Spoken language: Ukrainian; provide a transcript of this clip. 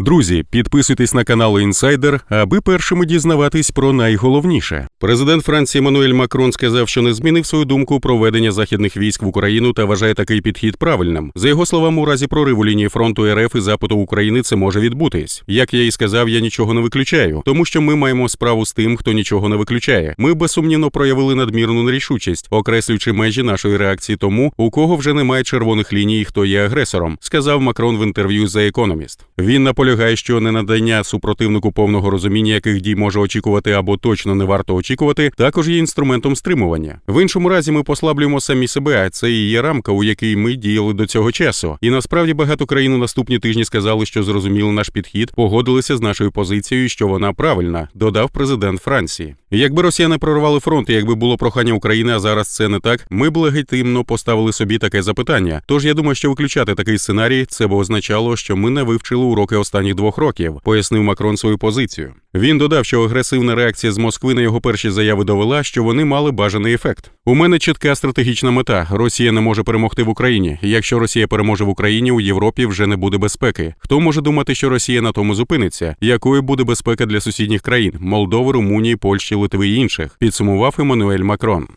Друзі, підписуйтесь на канал Інсайдер, аби першими дізнаватись про найголовніше. Президент Франції Еммануель Макрон сказав, що не змінив свою думку про ведення західних військ в Україну та вважає такий підхід правильним. За його словами, у разі прориву лінії фронту РФ і запиту України це може відбутись. Як я і сказав, я нічого не виключаю, тому що ми маємо справу з тим, хто нічого не виключає. Ми безсумнівно проявили надмірну нерішучість, окреслюючи межі нашої реакції тому, у кого вже немає червоних ліній, хто є агресором, сказав Макрон в інтерв'ю The Economist. Він наполягає, що ненадання супротивнику повного розуміння, яких дій може очікувати або точно не варто очікувати, також є інструментом стримування. В іншому разі ми послаблюємо самі себе, а це і є рамка, у якій ми діяли до цього часу. І насправді багато країн у наступні тижні сказали, що зрозуміли наш підхід, погодилися з нашою позицією, що вона правильна, додав президент Франції. Якби росіяни прорвали фронт, якби було прохання України, а зараз це не так, ми б легітимно поставили собі таке запитання. Тож я думаю, що виключати такий сценарій це б означало, що ми не вивчили уроки останніх двох років, пояснив Макрон свою позицію. Він додав, що агресивна реакція з Москви на його перші заяви довела, що вони мали бажаний ефект. У мене чітка стратегічна мета: Росія не може перемогти в Україні. Якщо Росія переможе в Україні, у Європі вже не буде безпеки. Хто може думати, що Росія на тому зупиниться? Якою буде безпека для сусідніх країн Молдови, Румунії, Польщі, Литви і інших? Підсумував Еммануель Макрон.